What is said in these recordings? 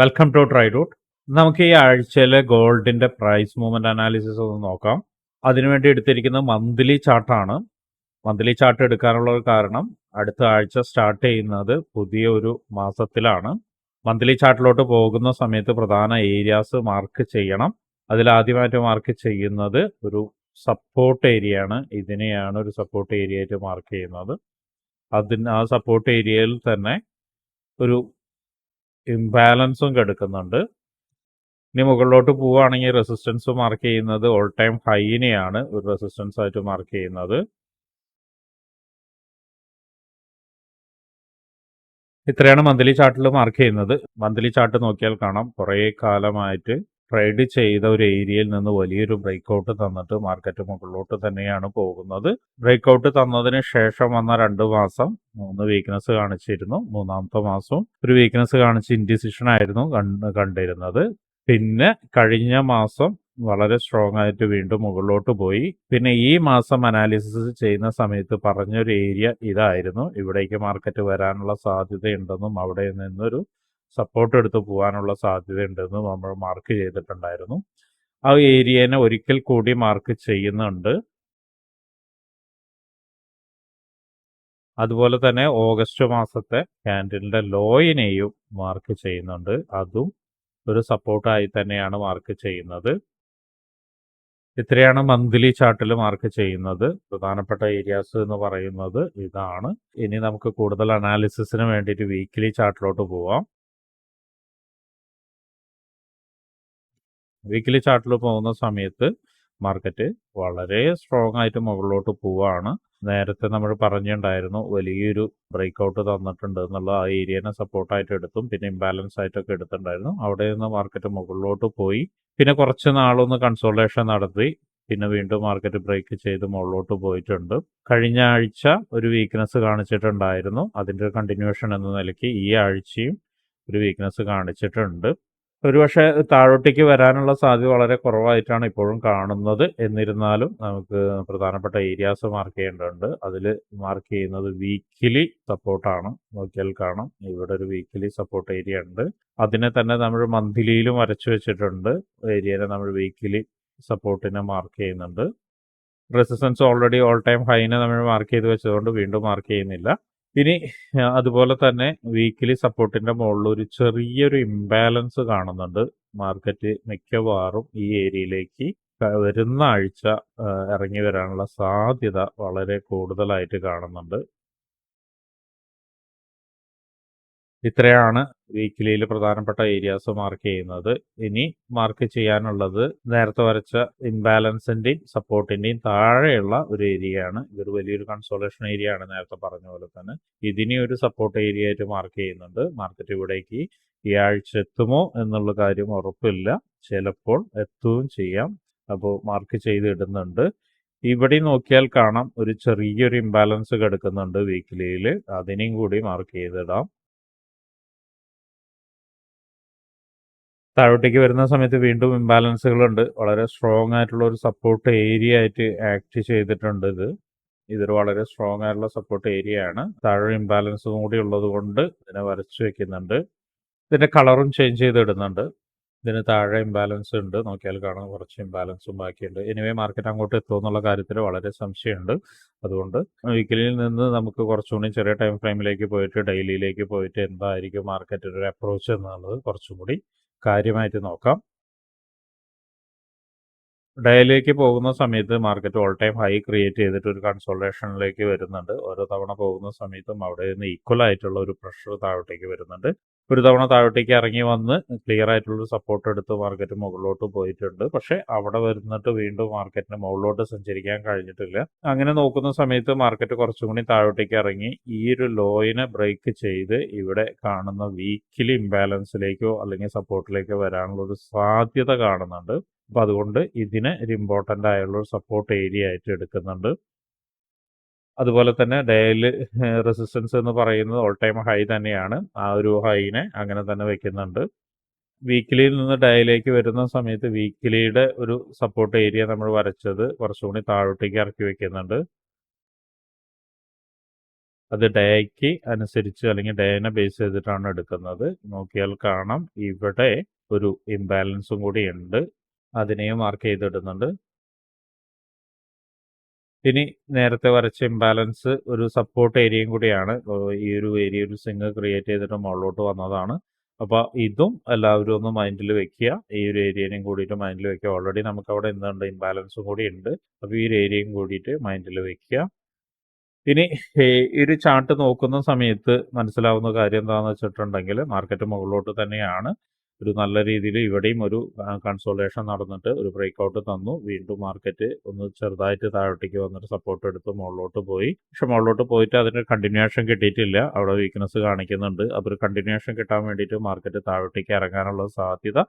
Welcome to ട്രൈഡൂട്ട് നമുക്ക് ഈ ആഴ്ചയിലെ ഗോൾഡിന്റെ പ്രൈസ് മൂവ്മെന്റ് അനാലിസിസ് ഒന്ന് നോക്കാം. അതിനുവേണ്ടി എടുത്തിരിക്കുന്നത് മന്ത്ലി ചാർട്ടാണ്. മന്ത്ലി ചാർട്ട് എടുക്കാനുള്ള കാരണം അടുത്ത ആഴ്ച സ്റ്റാർട്ട് ചെയ്യുന്നത് പുതിയ ഒരു മാസത്തിലാണ്. മന്ത്ലി ചാർട്ടിലോട്ട് പോകുന്ന സമയത്ത് പ്രധാന ഏരിയാസ് മാർക്ക് ചെയ്യണം. അതിൽ ആദ്യമായിട്ട് മാർക്ക് ചെയ്യുന്നത് ഒരു സപ്പോർട്ട് ഏരിയ ആണ്. ഇതിനെയാണ് ഒരു സപ്പോർട്ട് ഏരിയ ആയിട്ട് മാർക്ക് ചെയ്യുന്നത്. അതിന് ആ സപ്പോർട്ട് ഏരിയയിൽ തന്നെ ഒരു ഇംബാലൻസും കെടുക്കുന്നുണ്ട്. ഇനി മുകളിലോട്ട് പോവുകയാണെങ്കിൽ റെസിസ്റ്റൻസ് മാർക്ക് ചെയ്യുന്നത് ഓൾ ടൈം ഹൈനെയാണ് ഒരു റെസിസ്റ്റൻസ് ആയിട്ട് മാർക്ക് ചെയ്യുന്നത്. ഇത്രയാണ് മന്ത്ലി ചാർട്ടിൽ മാർക്ക് ചെയ്യുന്നത്. മന്ത്ലി ചാർട്ട് നോക്കിയാൽ കാണാം. കുറേ കാലമായിട്ട് ട്രേഡ് ചെയ്ത ഒരു ഏരിയയിൽ നിന്ന് വലിയൊരു ബ്രേക്ക് തന്നിട്ട് മാർക്കറ്റ് മുകളിലോട്ട് തന്നെയാണ് പോകുന്നത്. ബ്രേക്ക് ഔട്ട് തന്നതിന് ശേഷം വന്ന രണ്ട് മാസം മൂന്ന് വീക്ക്നെസ് കാണിച്ചിരുന്നു. മൂന്നാമത്തെ മാസവും ഒരു വീക്ക്നെസ് കാണിച്ച് ഇൻഡിസിഷൻ ആയിരുന്നു കണ്ടിരുന്നത്. പിന്നെ കഴിഞ്ഞ മാസം വളരെ സ്ട്രോങ് ആയിട്ട് വീണ്ടും മുകളിലോട്ട് പോയി. പിന്നെ ഈ മാസം അനാലിസിസ് ചെയ്യുന്ന സമയത്ത് പറഞ്ഞൊരു ഏരിയ ഇതായിരുന്നു. ഇവിടേക്ക് മാർക്കറ്റ് വരാനുള്ള സാധ്യതയുണ്ടെന്നും അവിടെ നിന്നൊരു സപ്പോർട്ട് എടുത്ത് പോകാനുള്ള സാധ്യതയുണ്ടെന്ന് നമ്മൾ മാർക്ക് ചെയ്തിട്ടുണ്ടായിരുന്നു. ആ ഏരിയനെ ഒരിക്കൽ കൂടി മാർക്ക് ചെയ്യുന്നുണ്ട്. അതുപോലെ തന്നെ ഓഗസ്റ്റ് മാസത്തെ ക്യാൻഡിലിന്റെ ലോയിനെയും മാർക്ക് ചെയ്യുന്നുണ്ട്. അതും ഒരു സപ്പോർട്ടായി തന്നെയാണ് മാർക്ക് ചെയ്യുന്നത്. ഇത്രയാണ് മന്ത്ലി ചാർട്ടിൽ മാർക്ക് ചെയ്യുന്നത്. പ്രധാനപ്പെട്ട ഏരിയാസ് എന്ന് പറയുന്നത് ഇതാണ്. ഇനി നമുക്ക് കൂടുതൽ അനാലിസിസിന് വേണ്ടിയിട്ട് വീക്കിലി ചാർട്ടിലോട്ട് പോവാം. വീക്ക്ലി ചാർട്ടിൽ പോകുന്ന സമയത്ത് മാർക്കറ്റ് വളരെ സ്ട്രോങ് ആയിട്ട് മുകളിലോട്ട് പോവാണ്. നേരത്തെ നമ്മൾ പറഞ്ഞിട്ടുണ്ടായിരുന്നു വലിയൊരു ബ്രേക്ക് ഔട്ട് തന്നിട്ടുണ്ട് എന്നുള്ള ആ ഏരിയനെ സപ്പോർട്ടായിട്ട് എടുത്തും പിന്നെ ഇംബാലൻസ് ആയിട്ടൊക്കെ എടുത്തിട്ടുണ്ടായിരുന്നു അവിടെ നിന്ന് മാർക്കറ്റ് മുകളിലോട്ട് പോയി. പിന്നെ കുറച്ച് നാളൊന്ന് കൺസോളേഷൻ നടത്തി. പിന്നെ വീണ്ടും മാർക്കറ്റ് ബ്രേക്ക് ചെയ്ത് മുകളിലോട്ട് പോയിട്ടുണ്ട്. കഴിഞ്ഞ ആഴ്ച ഒരു വീക്ക്നെസ് കാണിച്ചിട്ടുണ്ടായിരുന്നു. അതിന്റെ ഒരു കണ്ടിന്യൂഷൻ എന്ന നിലയ്ക്ക് ഈ ആഴ്ചയും ഒരു വീക്ക്നെസ് കാണിച്ചിട്ടുണ്ട്. ഒരുപക്ഷെ താഴോട്ടേക്ക് വരാനുള്ള സാധ്യത വളരെ കുറവായിട്ടാണ് ഇപ്പോഴും കാണുന്നത്. എന്നിരുന്നാലും നമുക്ക് പ്രധാനപ്പെട്ട ഏരിയാസ് മാർക്ക് ചെയ്യേണ്ടതുണ്ട്. അതിൽ മാർക്ക് ചെയ്യുന്നത് വീക്കിലി സപ്പോർട്ടാണ് നോക്കിയാൽ കാണാം. ഇവിടെ ഒരു വീക്കിലി സപ്പോർട്ട് ഏരിയ ഉണ്ട്. അതിനെ തന്നെ നമ്മൾ മന്ത്ലിയിലും വരച്ചു വെച്ചിട്ടുണ്ട്. ഏരിയനെ നമ്മൾ വീക്കിലി സപ്പോർട്ടിനെ മാർക്ക് ചെയ്യുന്നുണ്ട്. റെസിസ്റ്റൻസ് ഓൾറെഡി ഓൾ ടൈം ഹൈനെ നമ്മൾ മാർക്ക് ചെയ്ത് വെച്ചതുകൊണ്ട് വീണ്ടും മാർക്ക് ചെയ്യുന്നില്ല. ഇനി അതുപോലെ തന്നെ വീക്കിലി സപ്പോർട്ടിന്റെ മുകളിൽ ഒരു ചെറിയൊരു ഇംബാലൻസ് കാണുന്നുണ്ട്. മാർക്കറ്റ് മിക്കവാറും ഈ ഏരിയയിലേക്ക് വരുന്ന ആഴ്ച ഇറങ്ങി വരാനുള്ള സാധ്യത വളരെ കൂടുതലായിട്ട് കാണുന്നുണ്ട്. ഇത്രയാണ് വീക്കിലിയിൽ പ്രധാനപ്പെട്ട ഏരിയാസ് മാർക്ക് ചെയ്യുന്നത്. ഇനി മാർക്ക് ചെയ്യാനുള്ളത് നേരത്തെ വരച്ച ഇംബാലൻസിന്റെയും സപ്പോർട്ടിന്റെയും താഴെയുള്ള ഒരു ഏരിയയാണ് ഇതൊരു വലിയൊരു കൺസോളേഷൻ ഏരിയ ആണ് നേരത്തെ പറഞ്ഞ പോലെ തന്നെ. ഇതിനെ ഒരു സപ്പോർട്ട് ഏരിയ ആയിട്ട് മാർക്ക് ചെയ്യുന്നുണ്ട്. മാർക്കറ്റ് ഇവിടേക്ക് ഈ ആഴ്ച എത്തുമോ എന്നുള്ള കാര്യം ഉറപ്പില്ല. ചിലപ്പോൾ എത്തുകയും ചെയ്യാം. അപ്പോൾ മാർക്ക് ചെയ്ത് ഇടുന്നുണ്ട്. ഇവിടെ നോക്കിയാൽ കാണാം. ഒരു ചെറിയൊരു ഇംബാലൻസ് കിടക്കുന്നുണ്ട് വീക്കിലിയിൽ അതിനെയും കൂടി മാർക്ക് ചെയ്തിടാം. താഴോട്ടേക്ക് വരുന്ന സമയത്ത് വീണ്ടും ഇംബാലൻസുകളുണ്ട് വളരെ സ്ട്രോങ് ആയിട്ടുള്ള ഒരു സപ്പോർട്ട് ഏരിയ ആയിട്ട് ആക്ട് ചെയ്തിട്ടുണ്ട് ഇത്. ഇതൊരു വളരെ സ്ട്രോങ് ആയിട്ടുള്ള സപ്പോർട്ട് ഏരിയ ആണ്. താഴെ ഇംബാലൻസും കൂടി ഉള്ളത് കൊണ്ട് ഇതിനെ വരച്ചു വെക്കുന്നുണ്ട്. ഇതിന്റെ കളറും ചേഞ്ച് ചെയ്തിടുന്നുണ്ട്. ഇതിന് താഴെ ഇംബാലൻസ് ഉണ്ട്. നോക്കിയാൽ കാണാം കുറച്ച് ഇംബാലൻസും ബാക്കിയുണ്ട്. എനിവേ മാർക്കറ്റ് അങ്ങോട്ട് എത്തുമോ എന്നുള്ള കാര്യത്തിൽ വളരെ സംശയമുണ്ട്. അതുകൊണ്ട് വീക്കിലിൽ നിന്ന് നമുക്ക് കുറച്ചുകൂടി ചെറിയ ടൈം ഫ്രെയിമിലേക്ക് പോയിട്ട് ഡെയിലിയിലേക്ക് പോയിട്ട് എന്തായിരിക്കും മാർക്കറ്റിന്റെ ഒരു അപ്രോച്ച് എന്നുള്ളത് കുറച്ചും കൂടി കാര്യമായിട്ട് നോക്കാം. ഡയലിലേക്ക് പോകുന്ന സമയത്ത് market all time high create ചെയ്തിട്ട് ഒരു കൺസോൾട്ടേഷനിലേക്ക് വരുന്നുണ്ട്. ഓരോ തവണ പോകുന്ന സമയത്തും അവിടെ നിന്ന് ഈക്വൽ ആയിട്ടുള്ള ഒരു പ്രഷർ താഴോട്ടേക്ക് വരുന്നുണ്ട്. ഒരു തവണ താഴോട്ടേക്ക് ഇറങ്ങി വന്ന് ക്ലിയർ ആയിട്ടുള്ള സപ്പോർട്ട് എടുത്ത് മാർക്കറ്റ് മുകളിലോട്ട് പോയിട്ടുണ്ട്. പക്ഷെ അവിടെ വരുന്നിട്ട് വീണ്ടും മാർക്കറ്റിന് മുകളിലോട്ട് സഞ്ചരിക്കാൻ കഴിഞ്ഞിട്ടില്ല. അങ്ങനെ നോക്കുന്ന സമയത്ത് മാർക്കറ്റ് കുറച്ചും കൂടി താഴോട്ടേക്ക് ഇറങ്ങി. ഈ ഒരു ലോയിനെ ബ്രേക്ക് ചെയ്ത് ഇവിടെ കാണുന്ന വീക്കിലി ഇംബാലൻസിലേക്കോ അല്ലെങ്കിൽ സപ്പോർട്ടിലേക്കോ വരാനുള്ള ഒരു സാധ്യത കാണുന്നുണ്ട്. അപ്പോൾ അതുകൊണ്ട് ഇതിനെ ഒരു ഇമ്പോർട്ടന്റ് ആയുള്ള സപ്പോർട്ട് ഏരിയ ആയിട്ട് എടുക്കുന്നുണ്ട്. അതുപോലെ തന്നെ ഡയൽ റെസിസ്റ്റൻസ് എന്ന് പറയുന്നത് ഓൾ ടൈം ഹൈ തന്നെയാണ്. ആ ഒരു ഹൈനെ അങ്ങനെ തന്നെ വെക്കുന്നുണ്ട്. വീക്കിലിയിൽ നിന്ന് ഡയലേക്ക് വരുന്ന സമയത്ത് വീക്കിലിയുടെ ഒരു സപ്പോർട്ട് ഏരിയ നമ്മൾ വരച്ചത് കുറച്ചുകൂടി താഴോട്ടേക്ക് ഇറക്കി വെക്കുന്നുണ്ട്. അത് ഡേക്ക് അനുസരിച്ച് അല്ലെങ്കിൽ ഡേനെ ബേസ് ചെയ്തിട്ടാണ് എടുക്കുന്നത്. നോക്കിയാൽ കാണാം. ഇവിടെ ഒരു ഇംബാലൻസും കൂടി ഉണ്ട്. അതിനെയും മാർക്ക് ചെയ്തിടുന്നുണ്ട്. ഇനി നേരത്തെ വരച്ച ഇംബാലൻസ് ഒരു സപ്പോർട്ട് ഏരിയയും കൂടിയാണ്. ഈ ഒരു ഏരിയ ഒരു സിംഗ് ക്രിയേറ്റ് ചെയ്തിട്ട് മുകളിലോട്ട് വന്നതാണ്. അപ്പോൾ ഇതും എല്ലാവരും ഒന്ന് മൈൻഡിൽ വെക്കുക. ഈ ഒരു ഏരിയനെയും കൂടിയിട്ട് മൈൻഡിൽ വെക്കുക. ഓൾറെഡി നമുക്ക് അവിടെ എന്തുണ്ട് ഇംബാലൻസും കൂടി ഉണ്ട്. അപ്പോൾ ഈ ഒരു ഏരിയയും കൂടിയിട്ട് മൈൻഡിൽ വെക്കുക. ഇനി ഈ ഒരു ചാർട്ട് നോക്കുന്ന സമയത്ത് മനസ്സിലാവുന്ന കാര്യം എന്താണെന്ന് വെച്ചിട്ടുണ്ടെങ്കിൽ മാർക്കറ്റ് മുകളിലോട്ട് തന്നെയാണ്. ഒരു നല്ല രീതിയിൽ ഇവിടെയും ഒരു കൺസോളേഷൻ നടന്നിട്ട് ഒരു ബ്രേക്ക്ഔട്ട് തന്നു. വീണ്ടും മാർക്കറ്റ് ഒന്ന് ചെറുതായിട്ട് താഴോട്ടേക്ക് വന്നിട്ട് സപ്പോർട്ട് എടുത്ത് മുകളിലോട്ട് പോയി. പക്ഷെ മുകളിലോട്ട് പോയിട്ട് അതിന് കണ്ടിന്യൂഷൻ കിട്ടിയിട്ടില്ല. അവിടെ വീക്ക്നെസ് കാണിക്കുന്നുണ്ട്. അപ്പോൾ ഒരു കണ്ടിന്യൂഷൻ കിട്ടാൻ വേണ്ടിയിട്ട് മാർക്കറ്റ് താഴോട്ടേക്ക് ഇറങ്ങാനുള്ള സാധ്യത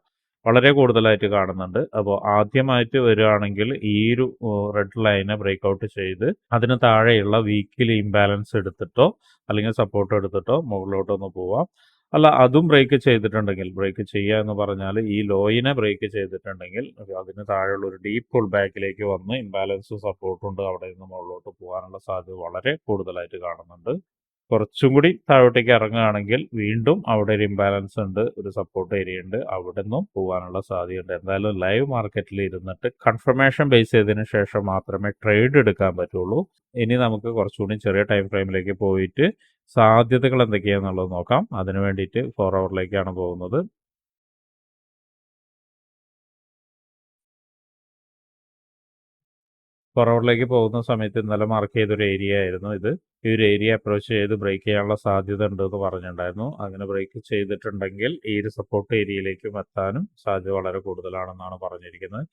വളരെ കൂടുതലായിട്ട് കാണുന്നുണ്ട്. അപ്പോൾ ആദ്യമായിട്ട് വരികയാണെങ്കിൽ ഈ ഒരു റെഡ് ലൈനെ ബ്രേക്ക് ഔട്ട് ചെയ്ത് അതിന് താഴെയുള്ള വീക്കിൽ ഇംബാലൻസ് എടുത്തിട്ടോ അല്ലെങ്കിൽ സപ്പോർട്ട് എടുത്തിട്ടോ മുകളിലോട്ടൊന്ന് പോവാം. അല്ല അതും ബ്രേക്ക് ചെയ്തിട്ടുണ്ടെങ്കിൽ ബ്രേക്ക് ചെയ്യുക എന്ന് പറഞ്ഞാൽ ഈ ലോയിനെ ബ്രേക്ക് ചെയ്തിട്ടുണ്ടെങ്കിൽ അതിന് താഴെയുള്ള ഒരു ഡീപ്പ് പുൾ ബാക്കിലേക്ക് വന്ന് ഇംബാലൻസ് സപ്പോർട്ട് ഉണ്ട്. അവിടെ നിന്ന് മുകളിലോട്ട് പോകാനുള്ള സാധ്യത വളരെ കൂടുതലായിട്ട് കാണുന്നുണ്ട്. കുറച്ചും കൂടി താഴോട്ടേക്ക് ഇറങ്ങുകയാണെങ്കിൽ വീണ്ടും അവിടെ ഒരു ഇംബാലൻസ് ഉണ്ട് ഒരു സപ്പോർട്ട് ഏരിയ ഉണ്ട്. അവിടെ നിന്നും പോകാനുള്ള സാധ്യതയുണ്ട്. എന്തായാലും ലൈവ് മാർക്കറ്റിൽ ഇരുന്നിട്ട് കൺഫർമേഷൻ ബേസ് ചെയ്തതിന് ശേഷം മാത്രമേ ട്രേഡ് എടുക്കാൻ പറ്റുള്ളൂ. ഇനി നമുക്ക് കുറച്ചുകൂടി ചെറിയ ടൈം ഫ്രെയിമിലേക്ക് പോയിട്ട് സാധ്യതകൾ എന്തൊക്കെയാണെന്നുള്ളത് നോക്കാം. അതിനു വേണ്ടിയിട്ട് ഫോർ അവറിലേക്കാണ് പോകുന്നത്. ഫോർവേഡിലേക്ക് പോകുന്ന സമയത്ത് ഇന്നലെ മാർക്ക് ചെയ്തൊരു ഏരിയ ആയിരുന്നു ഇത്. ഈ ഒരു ഏരിയ അപ്രോച്ച് ചെയ്ത് ബ്രേക്ക് ചെയ്യാനുള്ള സാധ്യത ഉണ്ട് എന്ന് പറഞ്ഞിട്ടുണ്ടായിരുന്നു. അങ്ങനെ ബ്രേക്ക് ചെയ്തിട്ടുണ്ടെങ്കിൽ ഈ ഒരു സപ്പോർട്ട് ഏരിയയിലേക്കും എത്താനും സാധ്യത വളരെ കൂടുതലാണെന്നാണ് പറഞ്ഞിരിക്കുന്നത്.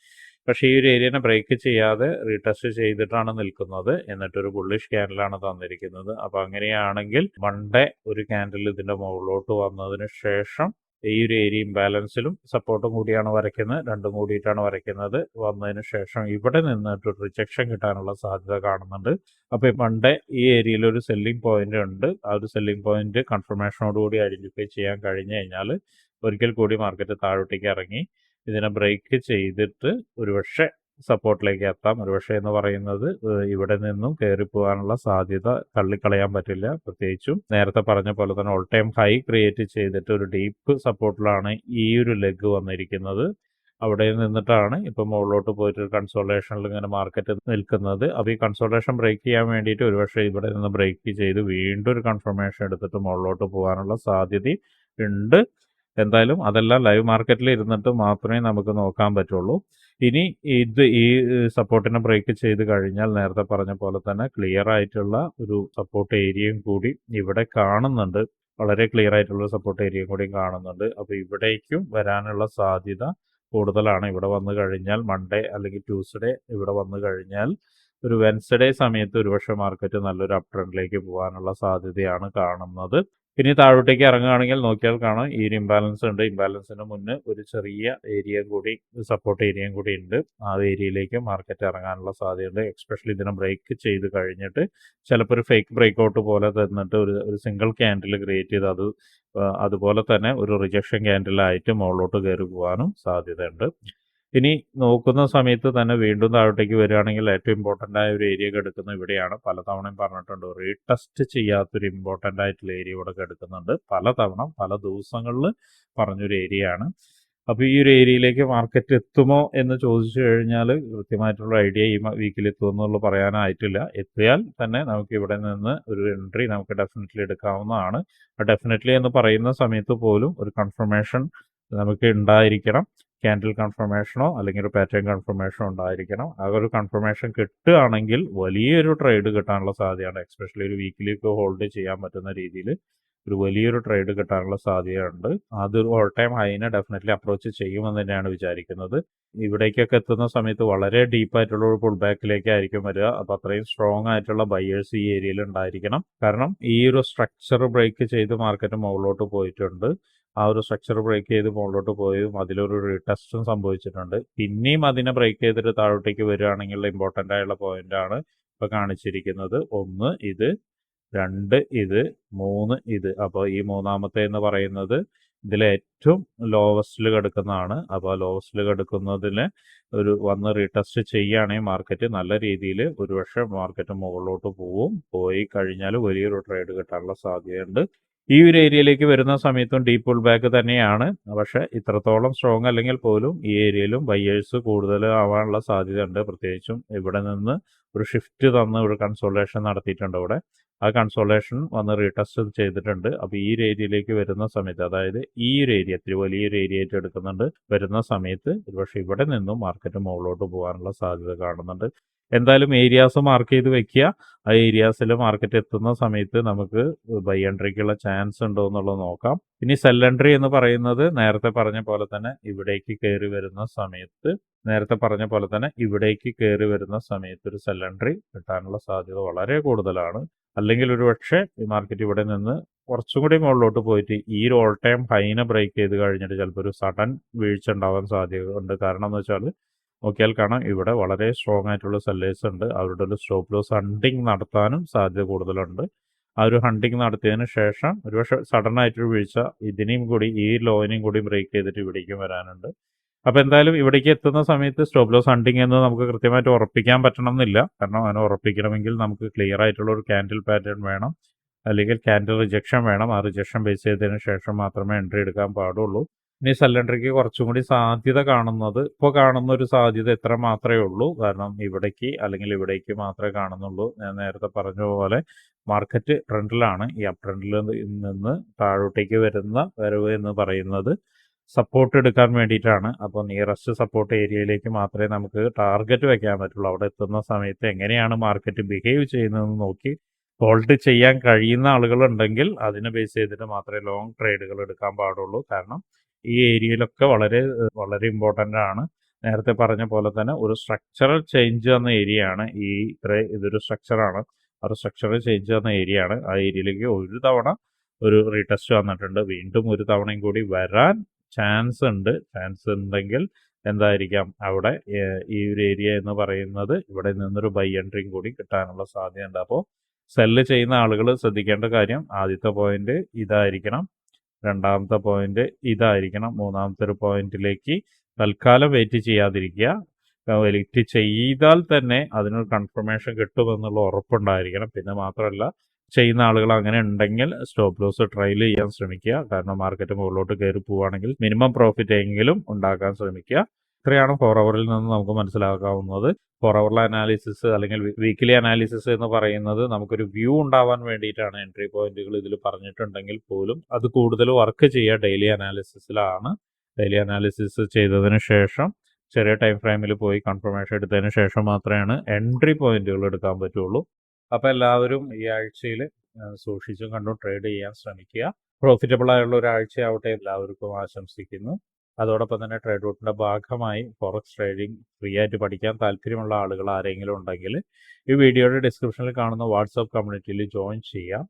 പക്ഷേ ഈ ഒരു ഏരിയനെ ബ്രേക്ക് ചെയ്യാതെ റീടെസ്റ്റ് ചെയ്തിട്ടാണ് നിൽക്കുന്നത്. എന്നിട്ടൊരു ബുള്ളിഷ് ക്യാൻഡലാണ് തന്നിരിക്കുന്നത്. അപ്പോൾ അങ്ങനെയാണെങ്കിൽ മൺഡേ ഒരു ക്യാൻഡിൽ ഇതിന്റെ മുകളിലോട്ട് വന്നതിന് ശേഷം ഈ ഒരു ഏരിയയും ബാലൻസിലും സപ്പോർട്ടും കൂടിയാണ് വരയ്ക്കുന്നത്. രണ്ടും കൂടിയിട്ടാണ് വരയ്ക്കുന്നത്. വന്നതിന് ശേഷം ഇവിടെ നിന്നിട്ട് റിജക്ഷൻ കിട്ടാനുള്ള സാധ്യത കാണുന്നുണ്ട്. അപ്പോൾ പണ്ടേ ഈ ഏരിയയിൽ ഒരു സെല്ലിംഗ് പോയിന്റ് ഉണ്ട്. ആ ഒരു സെല്ലിംഗ് പോയിന്റ് കൺഫർമേഷനോടുകൂടി ഐഡന്റിഫൈ ചെയ്യാൻ കഴിഞ്ഞു കഴിഞ്ഞാൽ ഒരിക്കൽ കൂടി മാർക്കറ്റ് താഴോട്ടേക്ക് ഇറങ്ങി. ഇതിനെ ബ്രേക്ക് ചെയ്തിട്ട് ഒരുപക്ഷെ സപ്പോർട്ടിലേക്ക് എത്താം. ഒരുപക്ഷെ എന്ന് പറയുന്നത് ഇവിടെ നിന്നും കയറി പോകാനുള്ള സാധ്യത തള്ളിക്കളയാൻ പറ്റില്ല. പ്രത്യേകിച്ചും നേരത്തെ പറഞ്ഞ പോലെ തന്നെ ഓൾ ടൈം ഹൈ ക്രിയേറ്റ് ചെയ്തിട്ട് ഒരു ഡീപ്പ് സപ്പോർട്ടിലാണ് ഈ ഒരു ലെഗ് വന്നിരിക്കുന്നത്. അവിടെ നിന്നിട്ടാണ് ഇപ്പം മുകളിലോട്ട് പോയിട്ട് ഒരു കൺസോളേഷനിൽ ഇങ്ങനെ മാർക്കറ്റ് നിൽക്കുന്നത്. അപ്പോൾ ഈ കൺസോളേഷൻ ബ്രേക്ക് ചെയ്യാൻ വേണ്ടിയിട്ട് ഒരുപക്ഷെ ഇവിടെ നിന്ന് ബ്രേക്ക് ചെയ്ത് വീണ്ടും ഒരു കൺഫർമേഷൻ എടുത്തിട്ട് മുകളിലോട്ട് പോകാനുള്ള സാധ്യത ഉണ്ട്. എന്തായാലും അതെല്ലാം ലൈവ് മാർക്കറ്റിൽ ഇരുന്നിട്ട് മാത്രമേ നമുക്ക് നോക്കാൻ പറ്റുള്ളൂ. ഇനി ഇത് ഈ സപ്പോർട്ടിനെ ബ്രേക്ക് ചെയ്ത് കഴിഞ്ഞാൽ നേരത്തെ പറഞ്ഞ പോലെ തന്നെ ക്ലിയർ ആയിട്ടുള്ള ഒരു സപ്പോർട്ട് ഏരിയയും കൂടി ഇവിടെ കാണുന്നുണ്ട്. വളരെ ക്ലിയർ ആയിട്ടുള്ള സപ്പോർട്ട് ഏരിയയും കൂടി കാണുന്നുണ്ട്. അപ്പോൾ ഇവിടേക്കും വരാനുള്ള സാധ്യത കൂടുതലാണ്. ഇവിടെ വന്നു കഴിഞ്ഞാൽ മൺഡേ അല്ലെങ്കിൽ ട്യൂസ്ഡേ ഇവിടെ വന്നു കഴിഞ്ഞാൽ ഒരു വെൻസ്ഡേ സമയത്ത് ഒരുപക്ഷെ മാർക്കറ്റ് നല്ലൊരു അപ് ട്രെൻഡിലേക്ക് പോകാനുള്ള സാധ്യതയാണ് കാണുന്നത്. ഇനി താഴോട്ടേക്ക് ഇറങ്ങുകയാണെങ്കിൽ നോക്കിയാൽ കാണാം ഈ ഒരു ഇംബാലൻസ് ഉണ്ട്. ഇംബാലൻസിന് മുന്നേ ഒരു ചെറിയ ഏരിയ കൂടി സപ്പോർട്ട് ഏരിയയും കൂടി ഉണ്ട്. ആ ഏരിയയിലേക്ക് മാർക്കറ്റ് ഇറങ്ങാനുള്ള സാധ്യതയുണ്ട്. എക്സ്പെഷ്യലി ഇതിനെ ബ്രേക്ക് ചെയ്ത് കഴിഞ്ഞിട്ട് ചിലപ്പോൾ ഒരു ഫേക്ക് ബ്രേക്ക് ഔട്ട് പോലെ തന്നിട്ട് ഒരു ഒരു സിംഗിൾ ക്യാൻഡിൽ ക്രിയേറ്റ് ചെയ്ത് അത് അതുപോലെ തന്നെ ഒരു റിജക്ഷൻ ക്യാൻഡിലായിട്ട് മുകളിലോട്ട് കയറി പോകാനും സാധ്യതയുണ്ട്. ഇനി നോക്കുന്ന സമയത്ത് തന്നെ വീണ്ടും താഴോട്ടേക്ക് വരികയാണെങ്കിൽ ഏറ്റവും ഇമ്പോർട്ടന്റ് ആയ ഒരു ഏരിയ എടുക്കുന്നത് ഇവിടെയാണ്. പലതവണയും പറഞ്ഞിട്ടുണ്ട് റീടെസ്റ്റ് ചെയ്യാത്തൊരു ഇമ്പോർട്ടന്റ് ആയിട്ടുള്ള ഏരിയ ഇവിടെ എടുക്കുന്നുണ്ട്. പലതവണ പല ദിവസങ്ങളിൽ പറഞ്ഞൊരു ഏരിയ ആണ്. അപ്പോൾ ഈ ഒരു ഏരിയയിലേക്ക് മാർക്കറ്റ് എത്തുമോ എന്ന് ചോദിച്ചു കഴിഞ്ഞാൽ കൃത്യമായിട്ടുള്ള ഐഡിയ ഈ വീക്കിൽ എത്തുമെന്നുള്ള പറയാനായിട്ടില്ല. എത്തിയാൽ തന്നെ നമുക്ക് ഇവിടെ നിന്ന് ഒരു എൻട്രി നമുക്ക് ഡെഫിനറ്റ്ലി എടുക്കാവുന്നതാണ്. ഡെഫിനറ്റ്ലി എന്ന് പറയുന്ന സമയത്ത് പോലും ഒരു കൺഫർമേഷൻ നമുക്ക് ഉണ്ടായിരിക്കണം. ക്യാൻഡിൽ കൺഫർമേഷനോ അല്ലെങ്കിൽ ഒരു പാറ്റേൺ കൺഫർമേഷനോ ഉണ്ടായിരിക്കണം. ആ ഒരു കൺഫർമേഷൻ കിട്ടുകയാണെങ്കിൽ വലിയൊരു ട്രേഡ് കിട്ടാനുള്ള സാധ്യതയാണ് എക്സ്പെഷ്യലി ഒരു വീക്കിലേക്ക് ഹോൾഡ് ചെയ്യാൻ പറ്റുന്ന രീതിയിൽ ഒരു വലിയൊരു ട്രേഡ് കിട്ടാനുള്ള സാധ്യതയുണ്ട്. അത് ഓൾ ടൈം ഹൈനെ ഡെഫിനറ്റ്ലി അപ്രോച്ച് ചെയ്യുമെന്ന് തന്നെയാണ് വിചാരിക്കുന്നത്. ഇവിടേക്കൊക്കെ എത്തുന്ന സമയത്ത് വളരെ ഡീപ്പായിട്ടുള്ള ഒരു പുൾ ബാക്കിലേക്കായിരിക്കും വരിക. അപ്പം അത്രയും സ്ട്രോങ് ആയിട്ടുള്ള ബയേഴ്സ് ഈ ഏരിയയിൽ ഉണ്ടായിരിക്കണം. കാരണം ഈ ഒരു സ്ട്രക്ചർ ബ്രേക്ക് ചെയ്ത് മാർക്കറ്റ് മുകളിലോട്ട് പോയിട്ടുണ്ട്. ആ ഒരു സ്ട്രക്ചർ ബ്രേക്ക് ചെയ്ത് മുകളിലോട്ട് പോയതും അതിലൊരു റീടെസ്റ്റും സംഭവിച്ചിട്ടുണ്ട്. പിന്നെയും അതിനെ ബ്രേക്ക് ചെയ്തിട്ട് താഴോട്ടേക്ക് വരികയാണെങ്കിൽ ഇമ്പോർട്ടന്റ് ആയുള്ള പോയിന്റ് ആണ് ഇപ്പോൾ കാണിച്ചിരിക്കുന്നത്. ഒന്ന് ഇത് രണ്ട് ഇത് മൂന്ന് ഇത്. അപ്പോൾ ഈ മൂന്നാമത്തെ എന്ന് പറയുന്നത് ഇതിൽ ഏറ്റവും ലോവസ്റ്റിൽ കിടക്കുന്നതാണ്. അപ്പോൾ ലോവസ്റ്റിൽ കിടക്കുന്നതിന് ഒരു വന്ന് റീടെസ്റ്റ് ചെയ്യുകയാണെങ്കിൽ മാർക്കറ്റ് നല്ല രീതിയിൽ ഒരുപക്ഷെ മാർക്കറ്റ് മുകളിലോട്ട് പോവും. പോയി കഴിഞ്ഞാൽ വലിയൊരു ട്രേഡ് കിട്ടാനുള്ള സാധ്യതയുണ്ട്. ഈ ഒരു ഏരിയയിലേക്ക് വരുന്ന സമയത്തും ഡീപ്പ് പുൾ ബാക്ക് തന്നെയാണ്. പക്ഷേ ഇത്രത്തോളം സ്ട്രോങ് അല്ലെങ്കിൽ പോലും ഈ ഏരിയയിലും ബയ്യേഴ്സ് കൂടുതൽ ആവാനുള്ള സാധ്യതയുണ്ട്. പ്രത്യേകിച്ചും ഇവിടെ നിന്ന് ഒരു ഷിഫ്റ്റ് തന്ന് ഒരു കൺസോളേഷൻ നടത്തിയിട്ടുണ്ട് ഇവിടെ ആ കൺസോളേഷൻ വന്ന് റീടെസ്റ്റ് ചെയ്തിട്ടുണ്ട്. അപ്പോൾ ഈ ഒരു ഏരിയയിലേക്ക് വരുന്ന സമയത്ത് അതായത് ഈ ഒരു ഏരിയ ഇത്തിരി വലിയൊരു ഏരിയ ആയിട്ട് എടുക്കുന്നുണ്ട് വരുന്ന സമയത്ത് ഒരുപക്ഷെ ഇവിടെ നിന്നും മാർക്കറ്റ് മുകളിലോട്ട് പോകാനുള്ള സാധ്യത കാണുന്നുണ്ട്. എന്തായാലും ഏരിയാസ് മാർക്ക് ചെയ്ത് വെക്കുക. ആ ഏരിയാസിൽ മാർക്കറ്റ് എത്തുന്ന സമയത്ത് നമുക്ക് ബൈ എൻട്രിക്കുള്ള ചാൻസ് ഉണ്ടോ എന്നുള്ളത് നോക്കാം. ഇനി സെൽ എൻട്രി എന്ന് പറയുന്നത് നേരത്തെ പറഞ്ഞ പോലെ തന്നെ ഇവിടേക്ക് കയറി വരുന്ന സമയത്ത് നേരത്തെ പറഞ്ഞ പോലെ തന്നെ ഇവിടേക്ക് കയറി വരുന്ന സമയത്ത് ഒരു സെൽ എൻട്രി കിട്ടാനുള്ള സാധ്യത വളരെ കൂടുതലാണ്. അല്ലെങ്കിൽ ഒരു പക്ഷേ ഈ മാർക്കറ്റ് ഇവിടെ നിന്ന് കുറച്ചും കൂടി മുകളിലോട്ട് പോയിട്ട് ഈ ഒരു ഓൾ ടൈം ഹൈനെ ബ്രേക്ക് ചെയ്ത് കഴിഞ്ഞിട്ട് ചിലപ്പോൾ ഒരു സഡൻ വീഴ്ച ഉണ്ടാവാൻ സാധ്യത ഉണ്ട്. കാരണം എന്ന് വെച്ചാൽ നോക്കിയാൽ കാണാം ഇവിടെ വളരെ സ്ട്രോങ് ആയിട്ടുള്ള സെല്ലേഴ്സ് ഉണ്ട്. അവരുടെ ഒരു സ്റ്റോപ്പ് ലോസ് ഹണ്ടിങ് നടത്താനും സാധ്യത കൂടുതലുണ്ട്. ആ ഒരു ഹണ്ടിങ് നടത്തിയതിന് ശേഷം ഒരുപക്ഷെ സഡൻ ആയിട്ടൊരു വീഴ്ച ഇതിനെയും കൂടി ഈ ലോയിനെയും കൂടി ബ്രേക്ക് ചെയ്തിട്ട് ഇവിടേക്കും വരാനുണ്ട്. അപ്പോൾ എന്തായാലും ഇവിടേക്ക് എത്തുന്ന സമയത്ത് സ്റ്റോപ്പ് ലോസ് ഹണ്ടിങ് എന്ന് നമുക്ക് കൃത്യമായിട്ട് ഉറപ്പിക്കാൻ പറ്റണം എന്നില്ല കാരണം അതിനെ ഉറപ്പിക്കണമെങ്കിൽ നമുക്ക് ക്ലിയർ ആയിട്ടുള്ള ഒരു ക്യാൻഡിൽ പാറ്റേൺ വേണം. അല്ലെങ്കിൽ ക്യാൻഡിൽ റിജക്ഷൻ വേണം. ആ റിജക്ഷൻ ബേസ് ചെയ്തതിന് ശേഷം മാത്രമേ എൻട്രി എടുക്കാൻ പാടുള്ളൂ. ഇനി സെല്ലൻട്രിക്ക് കുറച്ചും കൂടി സാധ്യത കാണുന്നത്. ഇപ്പോൾ കാണുന്ന ഒരു സാധ്യത എത്ര മാത്രമേ ഉള്ളൂ. കാരണം ഇവിടേക്ക് അല്ലെങ്കിൽ ഇവിടേക്ക് മാത്രമേ കാണുന്നുള്ളൂ. ഞാൻ നേരത്തെ പറഞ്ഞ പോലെ മാർക്കറ്റ് ട്രെൻഡിലാണ് ഈ അപ് ട്രെൻഡിൽ നിന്ന് താഴോട്ടേക്ക് വരുന്ന വരവ് എന്ന് പറയുന്നത് സപ്പോർട്ട് എടുക്കാൻ വേണ്ടിയിട്ടാണ്. അപ്പോൾ നിയറസ്റ്റ് സപ്പോർട്ട് ഏരിയയിലേക്ക് മാത്രമേ നമുക്ക് ടാർഗറ്റ് വയ്ക്കാൻ പറ്റുള്ളൂ. അവിടെ എത്തുന്ന സമയത്ത് എങ്ങനെയാണ് മാർക്കറ്റ് ബിഹേവ് ചെയ്യുന്നതെന്ന് നോക്കി ഹോൾഡ് ചെയ്യാൻ കഴിയുന്ന ആളുകളുണ്ടെങ്കിൽ അതിനെ ബേസ് ചെയ്തിട്ട് മാത്രമേ ലോങ് ട്രേഡുകൾ എടുക്കാൻ പാടുള്ളൂ. കാരണം ഈ ഏരിയയിലൊക്കെ വളരെ വളരെ ഇമ്പോർട്ടന്റ് ആണ്. നേരത്തെ പറഞ്ഞ പോലെ തന്നെ ഒരു സ്ട്രക്ചറൽ ചേഞ്ച് എന്ന ഏരിയ ആണ് ഈ ഇത്ര ഇതൊരു സ്ട്രക്ചറാണ് ഒരു സ്ട്രക്ചറൽ ചേഞ്ച് എന്ന ഏരിയ ആണ്. ആ ഏരിയയിലേക്ക് ഒരു തവണ ഒരു റീടെസ്റ്റ് വന്നിട്ടുണ്ട്. വീണ്ടും ഒരു തവണയും കൂടി വരാൻ ചാൻസ് ഉണ്ട്. ചാൻസ് ഉണ്ടെങ്കിൽ എന്തായിരിക്കാം? അവിടെ ഈ ഒരു ഏരിയ എന്ന് പറയുന്നത് ഇവിടെ നിന്നൊരു ബൈ എൻട്രിയും കൂടി കിട്ടാനുള്ള സാധ്യതയുണ്ട്. അപ്പോൾ സെല്ല് ചെയ്യുന്ന ആളുകൾ ശ്രദ്ധിക്കേണ്ട കാര്യം ആദ്യത്തെ പോയിന്റ് ഇതായിരിക്കണം. രണ്ടാമത്തെ പോയിന്റ് ഇതായിരിക്കണം. മൂന്നാമത്തെ ഒരു പോയിന്റിലേക്ക് തൽക്കാലം വെയിറ്റ് ചെയ്യാതിരിക്കുക. വെയിറ്റ് ചെയ്താൽ തന്നെ അതിനൊരു കൺഫർമേഷൻ കിട്ടുമെന്നുള്ള ഉറപ്പുണ്ടായിരിക്കണം. പിന്നെ മാത്രമല്ല ചെയ്യുന്ന ആളുകൾ അങ്ങനെ ഉണ്ടെങ്കിൽ സ്റ്റോപ്പ് ലോസ് ട്രയൽ ചെയ്യാൻ ശ്രമിക്കുക. കാരണം മാർക്കറ്റ് മുകളിലോട്ട് കയറി പോവുകയാണെങ്കിൽ മിനിമം പ്രോഫിറ്റ് എങ്കിലും ഉണ്ടാക്കാൻ ശ്രമിക്കുക. ഇത്രയാണ് ഫോർ അവറിൽ നിന്ന് നമുക്ക് മനസ്സിലാക്കാവുന്നത്. ഫോർ അവറിലെ അനാലിസിസ് അല്ലെങ്കിൽ വീക്കിലി അനാലിസിസ് എന്ന് പറയുന്നത് നമുക്കൊരു വ്യൂ ഉണ്ടാവാൻ വേണ്ടിയിട്ടാണ് എൻട്രി പോയിന്റുകൾ ഇതിൽ പറഞ്ഞിട്ടുണ്ടെങ്കിൽ പോലും. അത് കൂടുതൽ വർക്ക് ചെയ്യുക ഡെയിലി അനാലിസിസിലാണ് ഡെയിലി അനാലിസിസ് ചെയ്തതിന് ശേഷം ചെറിയ ടൈം ഫ്രെയിമിൽ പോയി കൺഫർമേഷൻ എടുത്തതിന് ശേഷം മാത്രമാണ് എൻട്രി പോയിന്റുകൾ എടുക്കാൻ പറ്റുള്ളൂ. അപ്പോൾ എല്ലാവരും ഈ ആഴ്ചയിൽ സൂക്ഷിച്ചും കണ്ടും ട്രേഡ് ചെയ്യാൻ ശ്രമിക്കുക. പ്രോഫിറ്റബിൾ ആയുള്ള ഒരാഴ്ചയാവട്ടെ എല്ലാവർക്കും ആശംസിക്കുന്നു. അതോടൊപ്പം തന്നെ ട്രേഡ് റൂട്ടിന്റെ ഭാഗമായി ഫോറക്സ് ട്രേഡിംഗ് ഫ്രീ ആയിട്ട് പഠിക്കാൻ താല്പര്യമുള്ള ആളുകൾ ആരെങ്കിലും ഉണ്ടെങ്കിൽ ഈ വീഡിയോയുടെ ഡിസ്ക്രിപ്ഷനിൽ കാണുന്ന വാട്സാപ്പ് കമ്മ്യൂണിറ്റിയിൽ ജോയിൻ ചെയ്യാം.